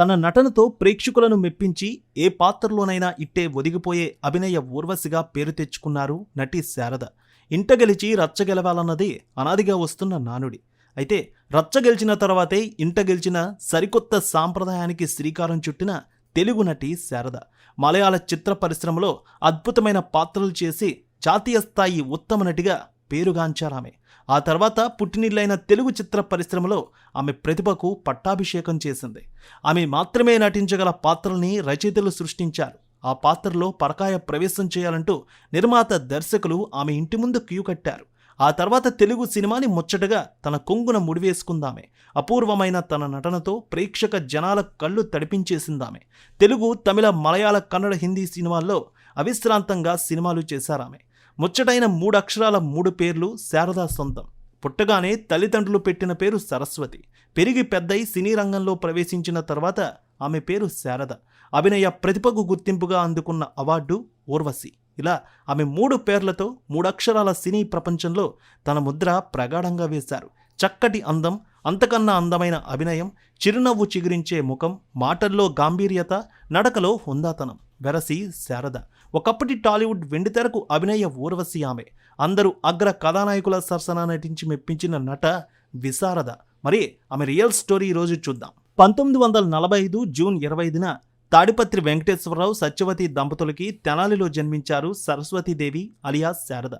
తన నటనతో ప్రేక్షకులను మెప్పించి ఏ పాత్రలోనైనా ఇట్టే ఒదిగిపోయే అభినయ ఊర్వశిగా పేరు తెచ్చుకున్నారు నటి శారద. ఇంట గెలిచి రచ్చ గెలవాలన్నది అనాదిగా వస్తున్న నానుడి. అయితే రచ్చ గెలిచిన తర్వాతే ఇంట గెలిచిన సరికొత్త సాంప్రదాయానికి శ్రీకారం చుట్టిన తెలుగు నటి శారద. మలయాళ చిత్ర పరిశ్రమలో అద్భుతమైన పాత్రలు చేసి జాతీయ స్థాయి ఉత్తమ నటిగా పేరుగాంచారామె. ఆ తర్వాత పుట్టినిళ్ళైన తెలుగు చిత్ర పరిశ్రమలో ఆమె ప్రతిభకు పట్టాభిషేకం చేసింది. ఆమె మాత్రమే నటించగల పాత్రల్ని రచయితలు సృష్టించారు. ఆ పాత్రలో పరకాయ ప్రవేశం చేయాలంటూ నిర్మాత దర్శకులు ఆమె ఇంటి ముందు క్యూ కట్టారు. ఆ తర్వాత తెలుగు సినిమాని ముచ్చటగా తన కొంగున ముడివేసుకుందామె. అపూర్వమైన తన నటనతో ప్రేక్షక జనాల కళ్ళు తడిపించేసిందామె. తెలుగు తమిళ మలయాళ కన్నడ హిందీ సినిమాల్లో అవిశ్రాంతంగా సినిమాలు చేశారామె. ముచ్చటైన మూడు అక్షరాల మూడు పేర్లు శారదా సొంతం. పుట్టగానే తల్లిదండ్రులు పెట్టిన పేరు సరస్వతి. పెరిగి పెద్దయి సినీ రంగంలో ప్రవేశించిన తర్వాత ఆమె పేరు శారద. అభినయ ప్రతిభకు గుర్తింపుగా అందుకున్న అవార్డు ఊర్వశి. ఇలా ఆమె మూడు పేర్లతో మూడక్షరాల సినీ ప్రపంచంలో తన ముద్ర ప్రగాఢంగా వేశారు. చక్కటి అందం అంతకన్నా అందమైన అభినయం చిరునవ్వు చిగురించే ముఖం మాటల్లో గాంభీర్యత నడకలో హుందాతనం. వెరసి శారద. ఒకప్పటి టాలీవుడ్ వెండితెరకు అభినయ ఊర్వశి ఆమె. అందరూ అగ్ర కథానాయకుల సరసన నటించి మెప్పించిన నట విశారద. మరి ఆమె రియల్ స్టోరీ ఈరోజు చూద్దాం. పంతొమ్మిది వందల నలభై ఐదు జూన్ ఇరవై ఐదున తాడిపత్రి వెంకటేశ్వరరావు సత్యవతి దంపతులకి తెనాలిలో జన్మించారు సరస్వతీదేవి అలియా శారద.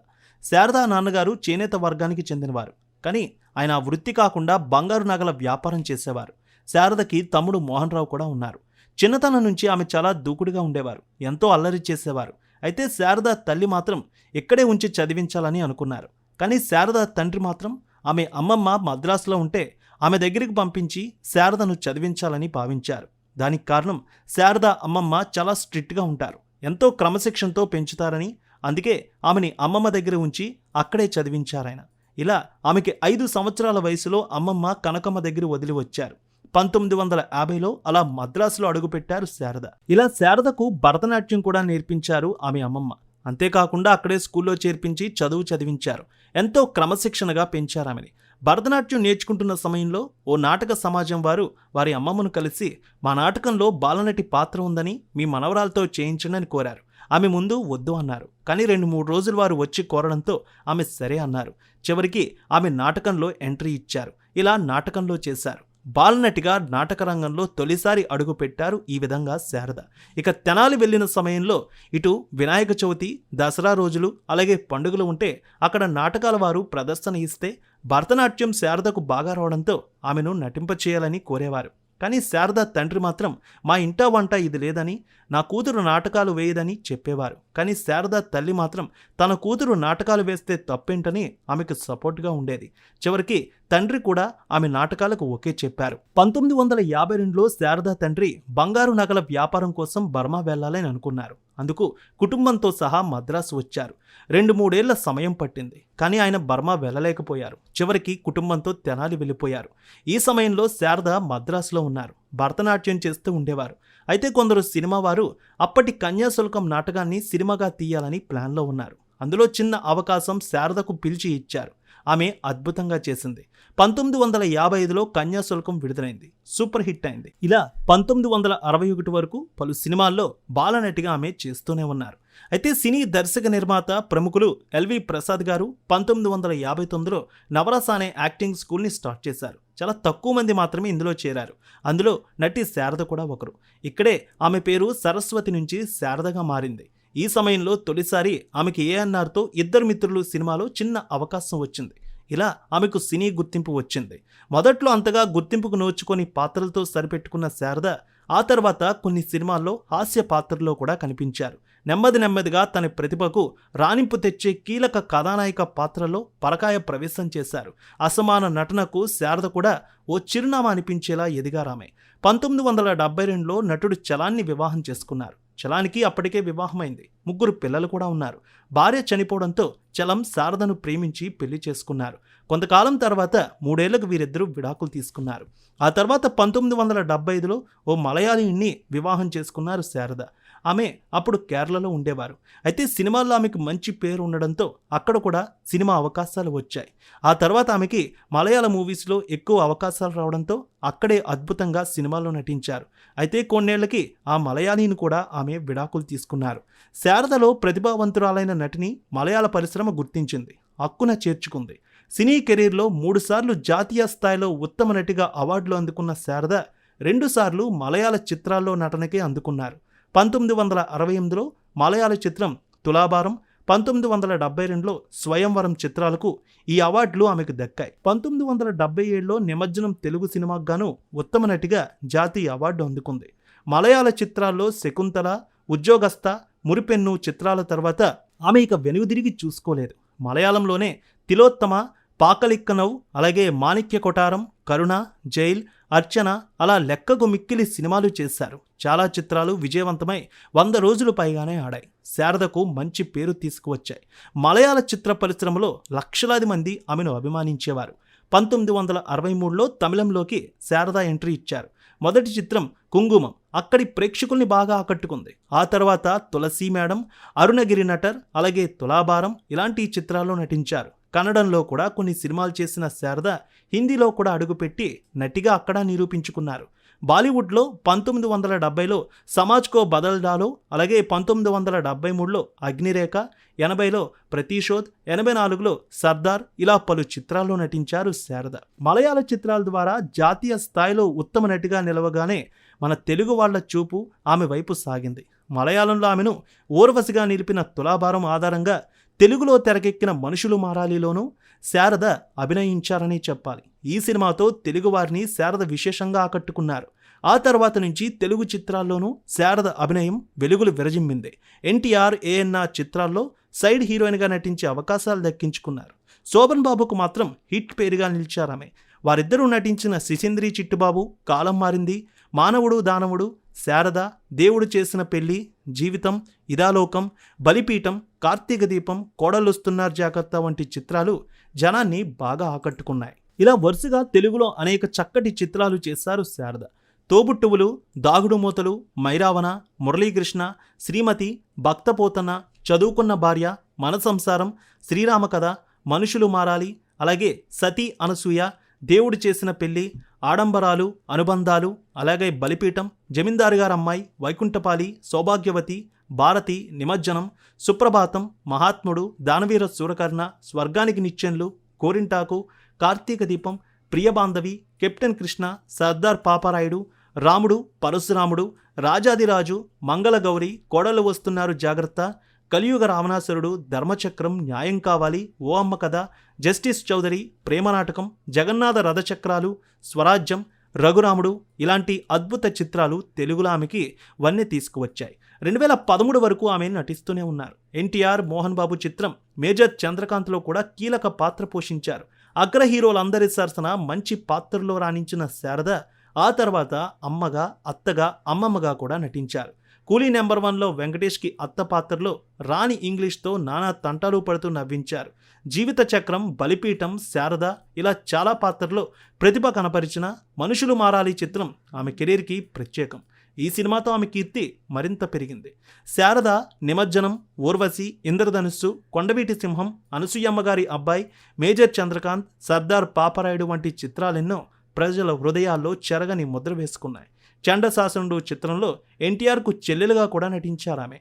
శారద నాన్నగారు చేనేత వర్గానికి చెందినవారు. కానీ ఆయన ఆ వృత్తి కాకుండా బంగారు నగల వ్యాపారం చేసేవారు. శారదకి తమ్ముడు మోహన్ రావు కూడా ఉన్నారు. చిన్నతనం నుంచి ఆమె చాలా దూకుడుగా ఉండేవారు ఎంతో అల్లరి చేసేవారు. అయితే శారద తల్లి మాత్రం ఇక్కడే ఉంచి చదివించాలని అనుకున్నారు. కానీ శారద తండ్రి మాత్రం ఆమె అమ్మమ్మ మద్రాసులో ఉంటే ఆమె దగ్గరికి పంపించి శారదను చదివించాలని భావించారు. దానికి కారణం శారద అమ్మమ్మ చాలా స్ట్రిక్ట్గా ఉంటారు. ఎంతో క్రమశిక్షణతో పెంచుతారని అందుకే ఆమెని అమ్మమ్మ దగ్గర ఉంచి అక్కడే చదివించారాయన. ఇలా ఆమెకి ఐదు సంవత్సరాల వయసులో అమ్మమ్మ కనకమ్మ దగ్గర వదిలి వచ్చారు. పంతొమ్మిది వందల యాభైలో అలా మద్రాసులో అడుగుపెట్టారు శారద. ఇలా శారదకు భరతనాట్యం కూడా నేర్పించారు ఆమె అమ్మమ్మ. అంతేకాకుండా అక్కడే స్కూల్లో చేర్పించి చదువు చదివించారు. ఎంతో క్రమశిక్షణగా పెంచారు ఆమెని. భరతనాట్యం నేర్చుకుంటున్న సమయంలో ఓ నాటక సమాజం వారు వారి అమ్మమ్మను కలిసి మా నాటకంలో బాలనటి పాత్ర ఉందని మీ మనవరాలతో చేయించండి అని కోరారు. ఆమె ముందు వద్దు అన్నారు. కానీ రెండు మూడు రోజులు వారు వచ్చి కోరడంతో ఆమె సరే అన్నారు. చివరికి ఆమె నాటకంలో ఎంట్రీ ఇచ్చారు. ఇలా నాటకంలో చేశారు. బాలనటిగా నాటక రంగంలో తొలిసారి అడుగుపెట్టారు ఈ విధంగా శారద. ఇక తెనాలి వెళ్ళిన సమయంలో ఇటు వినాయక చవితి దసరా రోజులు అలాగే పండుగలు ఉంటే అక్కడ నాటకాల వారు ప్రదర్శన ఇస్తే భరతనాట్యం శారదకు బాగా రావడంతో ఆమెను నటింపచేయాలని కోరేవారు. కానీ శారద తండ్రి మాత్రం మా ఇంట వంట ఇది లేదని నా కూతురు నాటకాలు వేయదని చెప్పేవారు. కానీ శారద తల్లి మాత్రం తన కూతురు నాటకాలు వేస్తే తప్పేంటని ఆమెకు సపోర్ట్గా ఉండేది. చివరికి తండ్రి కూడా ఆమె నాటకాలకు ఓకే చెప్పారు. పంతొమ్మిది వందల యాభై రెండులో శారదా తండ్రి బంగారు నగల వ్యాపారం కోసం బర్మా వెళ్ళాలని అనుకున్నారు. అందుకు కుటుంబంతో సహా మద్రాసు వచ్చారు. రెండు మూడేళ్ళ సమయం పట్టింది. కానీ ఆయన బర్మా వెళ్ళలేకపోయారు. చివరికి కుటుంబంతో తెనాలి వెళ్ళిపోయారు. ఈ సమయంలో శారద మద్రాసులో ఉన్నారు. భరతనాట్యం చేస్తూ ఉండేవారు. అయితే కొందరు సినిమా వారు అప్పటి కన్యాశుల్కం నాటకాన్ని సినిమాగా తీయాలని ప్లాన్లో ఉన్నారు. అందులో చిన్న అవకాశం శారదకు పిలిచి ఇచ్చారు. ఆమె అద్భుతంగా చేసింది. పంతొమ్మిది వందల యాభై ఐదులో కన్యాశుల్కం విడుదలైంది. సూపర్ హిట్ అయింది. ఇలా పంతొమ్మిది వందల అరవై ఒకటి వరకు పలు సినిమాల్లో బాలనటిగా ఆమె చేస్తూనే ఉన్నారు. అయితే సినీ దర్శక నిర్మాత ప్రముఖులు ఎల్వి ప్రసాద్ గారు పంతొమ్మిది వందల యాభై తొమ్మిదిలో నవరస అనే యాక్టింగ్ స్కూల్ని స్టార్ట్ చేశారు. చాలా తక్కువ మంది మాత్రమే ఇందులో చేరారు. అందులో నటి శారద కూడా ఒకరు. ఇక్కడే ఆమె పేరు సరస్వతి నుంచి శారదగా మారింది. ఈ సమయంలో తొలిసారి ఆమెకి ఏఎన్ఆర్తో ఇద్దరు మిత్రులు సినిమాలో చిన్న అవకాశం వచ్చింది. ఇలా ఆమెకు సినీ గుర్తింపు వచ్చింది. మొదట్లో అంతగా గుర్తింపుకు నోచుకొని పాత్రలతో సరిపెట్టుకున్న శారద ఆ తర్వాత కొన్ని సినిమాల్లో హాస్య పాత్రలో కూడా కనిపించారు. నెమ్మది నెమ్మదిగా తన ప్రతిభకు రాణింపు తెచ్చే కీలక కథానాయిక పాత్రలో పరకాయ ప్రవేశం చేశారు. అసమాన నటనకు శారద కూడా ఓ చిరునామా అనిపించేలా ఎదిగారామె. పంతొమ్మిది వందల డెబ్బై రెండులో నటుడు చలాన్ని వివాహం చేసుకున్నారు. చలానికి అప్పటికే వివాహమైంది. ముగ్గురు పిల్లలు కూడా ఉన్నారు. భార్య చనిపోవడంతో చలం శారదను ప్రేమించి పెళ్ళి చేసుకున్నారు. కొంతకాలం తర్వాత మూడేళ్ళకు వీరిద్దరూ విడాకులు తీసుకున్నారు. ఆ తర్వాత పంతొమ్మిది వందల డెబ్బై ఐదులో ఓ మలయాళీని వివాహం చేసుకున్నారు శారద. ఆమె అప్పుడు కేరళలో ఉండేవారు. అయితే సినిమాల్లో ఆమెకు మంచి పేరు ఉండడంతో అక్కడ కూడా సినిమా అవకాశాలు వచ్చాయి. ఆ తర్వాత ఆమెకి మలయాళ మూవీస్లో ఎక్కువ అవకాశాలు రావడంతో అక్కడే అద్భుతంగా సినిమాల్లో నటించారు. అయితే కొన్నేళ్ళకి ఆ మలయాళీని కూడా ఆమె విడాకులు తీసుకున్నారు. శారదలో ప్రతిభావంతురాలైన నటిని మలయాళ పరిశ్రమ గుర్తించింది. హక్కున చేర్చుకుంది. సినీ కెరీర్లో మూడుసార్లు జాతీయ స్థాయిలో ఉత్తమ నటిగా అవార్డులు అందుకున్న శారద రెండుసార్లు మలయాళ చిత్రాల్లో నటనకే అందుకున్నారు. పంతొమ్మిది వందల అరవై ఎనిమిదిలో మలయాళ చిత్రం తులాభారం పంతొమ్మిది వందల డెబ్బై రెండులో స్వయంవరం చిత్రాలకు ఈ అవార్డులు ఆమెకు దక్కాయి. పంతొమ్మిది వందల డెబ్బై ఏడులో నిమజ్జనం తెలుగు సినిమాకు గాను ఉత్తమ నటిగా జాతీయ అవార్డు అందుకుంది. మలయాళ చిత్రాల్లో శకుంతల ఉద్యోగస్థ మురిపెన్ను చిత్రాల తర్వాత ఆమె ఇక వెనుదిరిగి చూసుకోలేదు. మలయాళంలోనే తిలోత్తమ పాకలిక్కనవ్ అలాగే మాణిక్య కొటారం కరుణ జైల్ అర్చన అలా లెక్కకు మిక్కిలి సినిమాలు చేశారు. చాలా చిత్రాలు విజయవంతమై వంద రోజులు పైగానే ఆడాయి. శారదకు మంచి పేరు తీసుకువచ్చాయి. మలయాళ చిత్ర పరిశ్రమలో లక్షలాది మంది ఆమెను అభిమానించేవారు. పంతొమ్మిది వందల అరవై మూడులో తమిళంలోకి శారద ఎంట్రీ ఇచ్చారు. మొదటి చిత్రం కుంగుమం అక్కడి ప్రేక్షకుల్ని బాగా ఆకట్టుకుంది. ఆ తర్వాత తులసి మేడం అరుణగిరి నటర్ అలాగే తులాభారం ఇలాంటి చిత్రాల్లో నటించారు. కన్నడంలో కూడా కొన్ని సినిమాలు చేసిన శారద హిందీలో కూడా అడుగుపెట్టి నటిగా అక్కడ నిరూపించుకున్నారు. బాలీవుడ్లో పంతొమ్మిది వందల డెబ్బైలో సమాజ్కో బదల్డాలో అలాగే పంతొమ్మిది వందల డెబ్బై మూడులో అగ్నిరేఖ ఎనభైలో ప్రతిశోధ్ ఎనభై నాలుగులో సర్దార్ ఇలా పలు చిత్రాల్లో నటించారు శారద. మలయాళ చిత్రాల ద్వారా జాతీయ స్థాయిలో ఉత్తమ నటిగా నిలవగానే మన తెలుగు వాళ్ళ చూపు ఆమె వైపు సాగింది. మలయాళంలో ఆమెను ఊర్వశిగా నిలిపిన తులాభారం ఆధారంగా తెలుగులో తెరకెక్కిన మనుషులు మారాలిలోనూ శారద అభినయించారని చెప్పాలి. ఈ సినిమాతో తెలుగువారిని శారద విశేషంగా ఆకట్టుకున్నారు. ఆ తర్వాత నుంచి తెలుగు చిత్రాల్లోనూ శారద అభినయం వెలుగులు విరజిమ్మింది. ఎన్టీఆర్ ఏఎన్ఆర్ చిత్రాల్లో సైడ్ హీరోయిన్గా నటించే అవకాశాలు దక్కించుకున్నారు. శోభన్ బాబుకు మాత్రం హిట్ పేరుగా నిలిచారామె. వారిద్దరూ నటించిన శిశింద్రి చిట్టుబాబు కాలం మారింది. మానవుడు దానవుడు శారద దేవుడు చేసిన పెళ్ళి జీవితం ఇదాలోకం బలిపీఠం కార్తీక దీపం కోడలొస్తున్నారు జాగ్రత్త వంటి చిత్రాలు జనాన్ని బాగా ఆకట్టుకున్నాయి. ఇలా వరుసగా తెలుగులో అనేక చక్కటి చిత్రాలు చేశారు శారద. తోబుట్టువులు దాగుడు మూతలు మైరావణ మురళీకృష్ణ శ్రీమతి భక్తపోతన చదువుకున్న భార్య మన సంసారం శ్రీరామ కథ మనుషులు మారాలి అలాగే సతీ అనసూయ దేవుడు చేసిన పెళ్ళి ఆడంబరాలు అనుబంధాలు అలాగే బలిపీఠం జమీందారు గారు అమ్మాయి వైకుంఠపాలి సౌభాగ్యవతి భారతి నిమజ్జనం సుప్రభాతం మహాత్ముడు దానవీర సూరకర్ణ స్వర్గానికి నిత్యంలు కోరింటాకు కార్తీక దీపం ప్రియబాంధవి కెప్టెన్ కృష్ణ సర్దార్ పాపారాయుడు రాముడు పరశురాముడు రాజాదిరాజు మంగళగౌరి కోడలు వస్తున్నారు జాగ్రత్త కలియుగ రావణాసురుడు ధర్మచక్రం న్యాయం కావాలి ఓ అమ్మ కథ జస్టిస్ చౌదరి ప్రేమ నాటకం జగన్నాథ రథచక్రాలు స్వరాజ్యం రఘురాముడు ఇలాంటి అద్భుత చిత్రాలు తెలుగులామికి ఆమెకి వన్నె తీసుకువచ్చాయి. రెండు వేల పదమూడు వరకు ఆమె నటిస్తూనే ఉన్నారు. ఎన్టీఆర్ మోహన్ బాబు చిత్రం మేజర్ చంద్రకాంత్లో కూడా కీలక పాత్ర పోషించారు. అగ్ర హీరోలందరి సరసన మంచి పాత్రలో రాణించిన శారద ఆ తర్వాత అమ్మగా అత్తగా అమ్మమ్మగా కూడా నటించారు. కూలీ నెంబర్ వన్లో వెంకటేష్కి అత్త పాత్రలో రాణి ఇంగ్లీష్తో నానా తంటాలు పడుతూ నవ్వించారు. జీవిత చక్రం బలిపీఠం శారద ఇలా చాలా పాత్రలో ప్రతిభ కనపరిచిన మనుషులు మారాలి చిత్రం ఆమె కెరీర్కి ప్రత్యేకం. ఈ సినిమాతో ఆమె కీర్తి మరింత పెరిగింది. శారద నిమజ్జనం ఊర్వశి ఇంద్రధనుస్సు కొండవీటి సింహం అనసూయమ్మ గారి అబ్బాయి మేజర్ చంద్రకాంత్ సర్దార్ పాపరాయుడు వంటి చిత్రాలెన్నో ప్రజల హృదయాల్లో చెరగని ముద్ర వేసుకున్నాయి. చండశాసనుడు చిత్రంలో ఎన్టీఆర్కు చెల్లెలుగా కూడా నటించారు ఆమె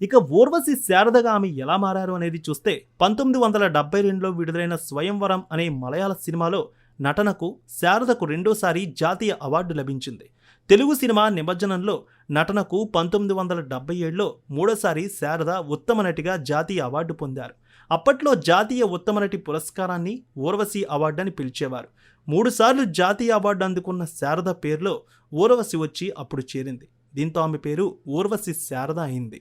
ఇక ఊర్వశి శారదగా ఆమె ఎలా మారారు అనేది చూస్తే పంతొమ్మిది వందల డెబ్బై రెండులో విడుదలైన స్వయంవరం అనే మలయాళ సినిమాలో నటనకు శారదకు రెండోసారి జాతీయ అవార్డు లభించింది. తెలుగు సినిమా నిమజ్జనంలో నటనకు పంతొమ్మిది వందల డెబ్బై ఏడులో మూడోసారి శారద ఉత్తమ నటిగా జాతీయ అవార్డు పొందారు. అప్పట్లో జాతీయ ఉత్తమ నటి పురస్కారాన్ని ఊర్వశి అవార్డు అని పిలిచేవారు. మూడుసార్లు జాతీయ అవార్డు అందుకున్న శారద పేరులో ఊర్వశి వచ్చి అప్పుడు చేరింది. దీంతో ఆమె పేరు ఊర్వశి శారద అయింది.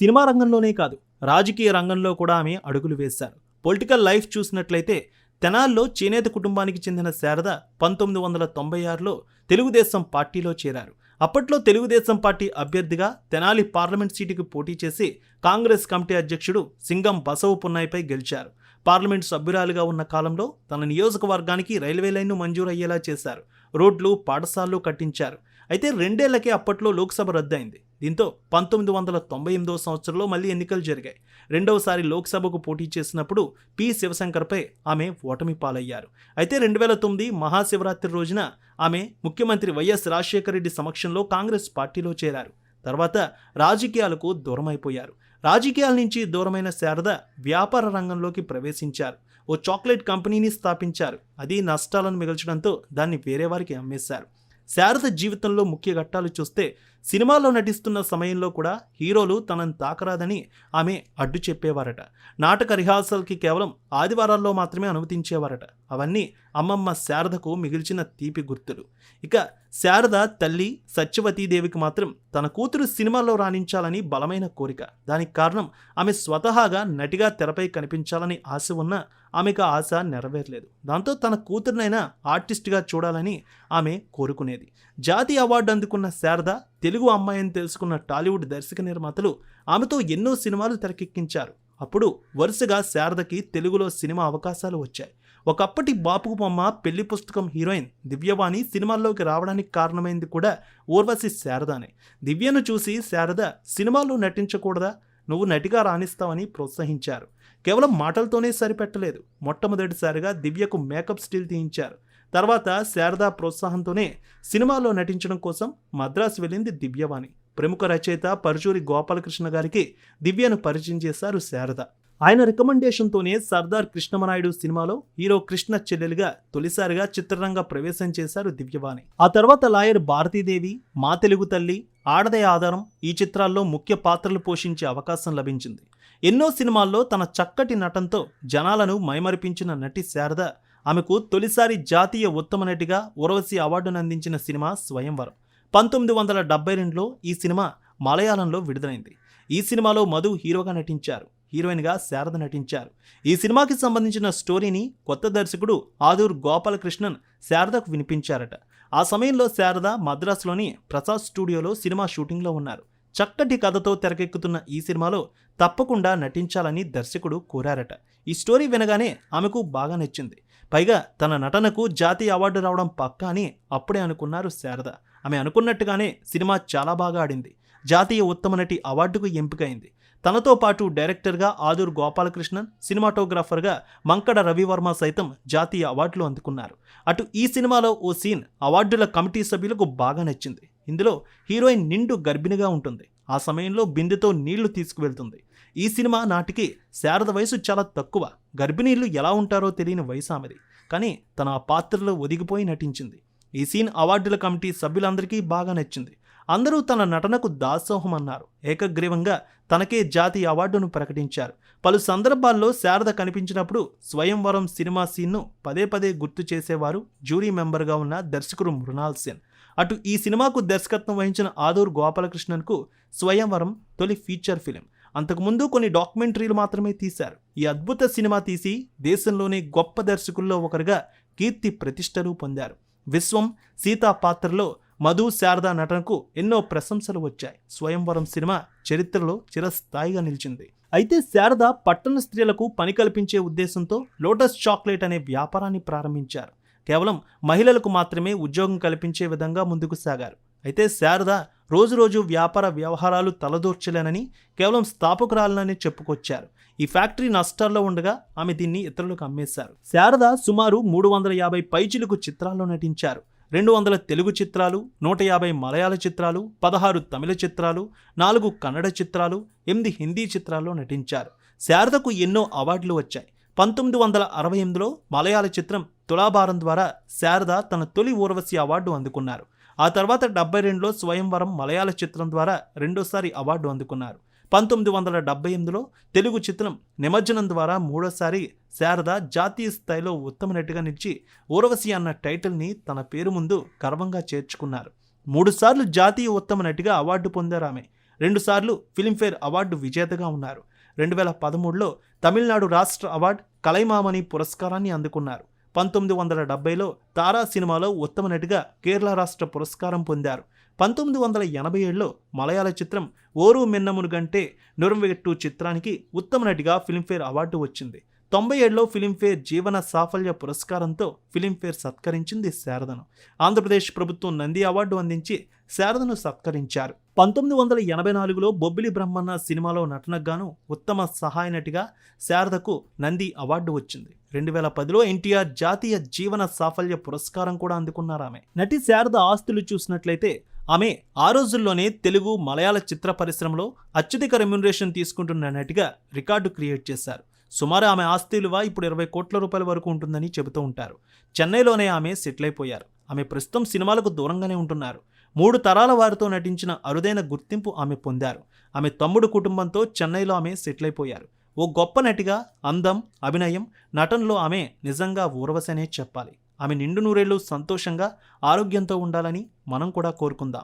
సినిమా రంగంలోనే కాదు రాజకీయ రంగంలో కూడా ఆమె అడుగులు వేశారు. పొలిటికల్ లైఫ్ చూసినట్లయితే తెనాల్లో చేనేత కుటుంబానికి చెందిన శారద పంతొమ్మిది వందల తొంభై ఆరులో తెలుగుదేశం పార్టీలో చేరారు. అప్పట్లో తెలుగుదేశం పార్టీ అభ్యర్థిగా తెనాలి పార్లమెంట్ సీటుకు పోటీ చేసి కాంగ్రెస్ కమిటీ అధ్యక్షుడు సింగం బసవ పున్నాయిపై గెలిచారు. పార్లమెంట్ సభ్యురాలుగా ఉన్న కాలంలో తన నియోజకవర్గానికి రైల్వే లైన్ను మంజూరు అయ్యేలా చేశారు. రోడ్లు పాఠశాలలు కట్టించారు. అయితే రెండేళ్ళకే అప్పట్లో లోక్సభ రద్దయింది. దీంతో పంతొమ్మిది వందల తొంభై ఎనిమిదవ సంవత్సరంలో మళ్ళీ ఎన్నికలు జరిగాయి. రెండవసారి లోక్సభకు పోటీ చేసినప్పుడు పి. శివశంకర్పై ఆమె ఓటమి పాలయ్యారు. అయితే రెండు వేల తొమ్మిది మహాశివరాత్రి రోజున ఆమె ముఖ్యమంత్రి వైఎస్ రాజశేఖర రెడ్డి సమక్షంలో కాంగ్రెస్ పార్టీలో చేరారు. తర్వాత రాజకీయాలకు దూరమైపోయారు. రాజకీయాల నుంచి దూరమైన శారద వ్యాపార రంగంలోకి ప్రవేశించారు. ఓ చాక్లెట్ కంపెనీని స్థాపించారు. అది నష్టాలను మిగల్చడంతో దాన్ని వేరే వారికి అమ్మేశారు. శారద జీవితంలో ముఖ్య ఘట్టాలు చూస్తే సినిమాలో నటిస్తున్న సమయంలో కూడా హీరోలు తనను తాకరాదని ఆమె అడ్డు చెప్పేవారట. నాటక రిహార్సల్కి కేవలం ఆదివారాల్లో మాత్రమే అనుమతించేవారట. అవన్నీ అమ్మమ్మ శారదకు మిగిల్చిన తీపి గుర్తులు. ఇక శారద తల్లి సత్యవతీదేవికి మాత్రం తన కూతురు సినిమాల్లో రాణించాలని బలమైన కోరిక. దానికి కారణం ఆమె స్వతహాగా నటిగా తెరపై కనిపించాలని ఆశ ఉన్న ఆమెకు ఆశ నెరవేరలేదు. దాంతో తన కూతురునైనా ఆర్టిస్ట్గా చూడాలని ఆమె కోరుకునేది. జాతీయ అవార్డు అందుకున్న శారద తెలుగు అమ్మాయిని తెలుసుకున్న టాలీవుడ్ దర్శక నిర్మాతలు ఆమెతో ఎన్నో సినిమాలు తెరకెక్కించారు. అప్పుడు వరుసగా శారదకి తెలుగులో సినిమా అవకాశాలు వచ్చాయి. ఒకప్పటి బాపుకు బొమ్మ పెళ్ళి పుస్తకం హీరోయిన్ దివ్యవాణి సినిమాల్లోకి రావడానికి కారణమైంది కూడా ఊర్వశి శారదనే. దివ్యను చూసి శారద సినిమాల్లో నటించకూడదా? నువ్వు నటిగా రాణిస్తావని ప్రోత్సహించారు. కేవలం మాటలతోనే సరిపెట్టలేదు. మొట్టమొదటిసారిగా దివ్యకు మేకప్ స్టిల్ తీయించారు. తర్వాత శారదా ప్రోత్సాహంతోనే సినిమాలో నటించడం కోసం మద్రాసు వెళ్ళింది దివ్యవాణి. ప్రముఖ రచయిత పరుచూరి గోపాలకృష్ణ గారికి దివ్యను పరిచయం చేశారు శారద. ఆయన రికమెండేషన్తోనే సర్దార్ కృష్ణమనాయుడు సినిమాలో హీరో కృష్ణ చెల్లెలుగా తొలిసారిగా చిత్రరంగ ప్రవేశం చేశారు దివ్యవాణి. ఆ తర్వాత లాయర్ భారతీదేవి మా తెలుగు తల్లి ఆడదే ఆధారం ఈ చిత్రాల్లో ముఖ్య పాత్రలు పోషించే అవకాశం లభించింది. ఎన్నో సినిమాల్లో తన చక్కటి నటంతో జనాలను మైమరిపించిన నటి శారద ఆమెకు తొలిసారి జాతీయ ఉత్తమ నటిగా ఉరవసి అవార్డును అందించిన సినిమా స్వయంవరం. పంతొమ్మిది వందల డెబ్బై రెండులో ఈ సినిమా మలయాళంలో విడుదలైంది. ఈ సినిమాలో మధు హీరోగా నటించారు. హీరోయిన్గా శారద నటించారు. ఈ సినిమాకి సంబంధించిన స్టోరీని కొత్త దర్శకుడు ఆదూర్ గోపాలకృష్ణన్ శారదకు వినిపించారట. ఆ సమయంలో శారద మద్రాసులోని ప్రసాద్ స్టూడియోలో సినిమా షూటింగ్లో ఉన్నారు. చక్కటి కథతో తెరకెక్కుతున్న ఈ సినిమాలో తప్పకుండా నటించాలని దర్శకుడు కోరారట. ఈ స్టోరీ వినగానే ఆమెకు బాగా నచ్చింది. పైగా తన నటనకు జాతీయ అవార్డు రావడం పక్కా అని అప్పుడే అనుకున్నారు శారద. ఆమె అనుకున్నట్టుగానే సినిమా చాలా బాగా ఆడింది. జాతీయ ఉత్తమ నటి అవార్డుకు ఎంపికైంది. తనతో పాటు డైరెక్టర్గా ఆదూర్ గోపాలకృష్ణన్ సినిమాటోగ్రాఫర్గా మంకడ రవివర్మ సైతం జాతీయ అవార్డులు అందుకున్నారు. అటు ఈ సినిమాలో ఓ సీన్ అవార్డుల కమిటీ సభ్యులకు బాగా నచ్చింది. ఇందులో హీరోయిన్ నిండు గర్భిణిగా ఉంటుంది. ఆ సమయంలో బిందెతో నీళ్ళు తీసుకువెళ్తుంది. ఈ సినిమా నాటికి శారద వయసు చాలా తక్కువ. గర్భిణీలు ఎలా ఉంటారో తెలియని వయసు ఆమెది. కానీ తన ఆ పాత్రలో ఒదిగిపోయి నటించింది. ఈ సీన్ అవార్డుల కమిటీ సభ్యులందరికీ బాగా నచ్చింది. అందరూ తన నటనకు దాసోహం అన్నారు. ఏకగ్రీవంగా తనకే జాతీయ అవార్డును ప్రకటించారు. పలు సందర్భాల్లో శారద కనిపించినప్పుడు స్వయంవరం సినిమా సీన్ను పదే పదే గుర్తు చేసేవారు జ్యూరీ మెంబర్గా ఉన్న దర్శకుడు మృణాల్ సేన్. అటు ఈ సినిమాకు దర్శకత్వం వహించిన ఆదూర్ గోపాలకృష్ణన్కు స్వయంవరం తొలి ఫీచర్ ఫిలిం. అంతకుముందు కొన్ని డాక్యుమెంటరీలు మాత్రమే తీశారు. ఈ అద్భుత సినిమా తీసి దేశంలోనే గొప్ప దర్శకుల్లో ఒకరుగా కీర్తి ప్రతిష్టలు పొందారు. విశ్వం సీతా పాత్రలో మధు శారద నటనకు ఎన్నో ప్రశంసలు వచ్చాయి. స్వయంవరం సినిమా చరిత్రలో చిరస్థాయిగా నిలిచింది. అయితే శారద పట్టణ స్త్రీలకు పని కల్పించే ఉద్దేశంతో లోటస్ చాక్లెట్ అనే వ్యాపారాన్ని ప్రారంభించారు. కేవలం మహిళలకు మాత్రమే ఉద్యోగం కల్పించే విధంగా ముందుకు సాగారు. అయితే శారద రోజురోజు వ్యాపార వ్యవహారాలు తలదూర్చలేనని కేవలం స్థాపకురాలనని చెప్పుకొచ్చారు. ఈ ఫ్యాక్టరీ నష్టాల్లో ఉండగా ఆమె దీన్ని ఇతరులకు అమ్మేశారు. శారద సుమారు మూడు వందల యాభై పైచిలకు చిత్రాల్లో నటించారు. రెండు వందల తెలుగు చిత్రాలు నూట యాభై మలయాళ చిత్రాలు పదహారు తమిళ చిత్రాలు నాలుగు కన్నడ చిత్రాలు ఎనిమిది హిందీ చిత్రాల్లో నటించారు. శారదకు ఎన్నో అవార్డులు వచ్చాయి. పంతొమ్మిది వందల అరవై ఎనిమిదిలో మలయాళ చిత్రం తులాభారం ద్వారా శారద తన తొలి ఊర్వశి అవార్డు అందుకున్నారు. ఆ తర్వాత డెబ్బై రెండులో స్వయంవరం మలయాళ చిత్రం ద్వారా రెండోసారి అవార్డు అందుకున్నారు. పంతొమ్మిది వందల డెబ్బై ఎనిమిదిలో తెలుగు చిత్రం నిమజ్జనం ద్వారా మూడోసారి శారద జాతీయ స్థాయిలో ఉత్తమ నటిగా నిలిచి ఊరవశి అన్న టైటిల్ని తన పేరు ముందు గర్వంగా చేర్చుకున్నారు. మూడుసార్లు జాతీయ ఉత్తమ నటిగా అవార్డు పొందారు ఆమె. రెండుసార్లు ఫిలింఫేర్ అవార్డు విజేతగా ఉన్నారు. రెండు వేల పదమూడులో తమిళనాడు రాష్ట్ర అవార్డు కలైమామణి పురస్కారాన్ని అందుకున్నారు. పంతొమ్మిది వందల డెబ్బైలో తారా సినిమాలో ఉత్తమ నటిగా కేరళ రాష్ట్ర పురస్కారం పొందారు. పంతొమ్మిది వందల ఎనభై ఏడులో మలయాళ చిత్రం ఓరు మిన్నమును గంటే నురంవెట్టు చిత్రానికి ఉత్తమ నటిగా ఫిల్మ్ఫేర్ అవార్డు వచ్చింది. తొంభై ఏడులో ఫిలింఫేర్ జీవన సాఫల్య పురస్కారంతో ఫిలింఫేర్ సత్కరించింది శారదను. ఆంధ్రప్రదేశ్ ప్రభుత్వం నంది అవార్డు అందించి శారదను సత్కరించారు. పంతొమ్మిది వందల ఎనభై నాలుగులో బొబ్బిలి బ్రహ్మన్న సినిమాలో నటనకు గాను ఉత్తమ సహాయ నటిగా శారదకు నంది అవార్డు వచ్చింది. రెండు వేల పదిలో ఎన్టీఆర్ జాతీయ జీవన సాఫల్య పురస్కారం కూడా అందుకున్నారు ఆమె. నటి శారద ఆస్తులు చూసినట్లయితే ఆమె ఆ రోజుల్లోనే తెలుగు మలయాళ చిత్ర పరిశ్రమలో అత్యధిక రెమ్యునరేషన్ తీసుకుంటున్న నటిగా రికార్డు క్రియేట్ చేశారు. సుమారు ఆమె ఆస్తి విలువ ఇప్పుడు ఇరవై కోట్ల రూపాయల వరకు ఉంటుందని చెబుతూ ఉంటారు. చెన్నైలోనే ఆమె సెటిల్ అయిపోయారు. ఆమె ప్రస్తుతం సినిమాలకు దూరంగానే ఉంటున్నారు. మూడు తరాల వారితో నటించిన అరుదైన గుర్తింపు ఆమె పొందారు. ఆమె తమ్ముడు కుటుంబంతో చెన్నైలో ఆమె సెటిల్ అయిపోయారు. ఓ గొప్ప నటిగా అందం అభినయం నటనలో ఆమె నిజంగా ఊర్వశనే చెప్పాలి. ఆమె నిండు నూరేళ్ళు సంతోషంగా ఆరోగ్యంతో ఉండాలని మనం కూడా కోరుకుందాం.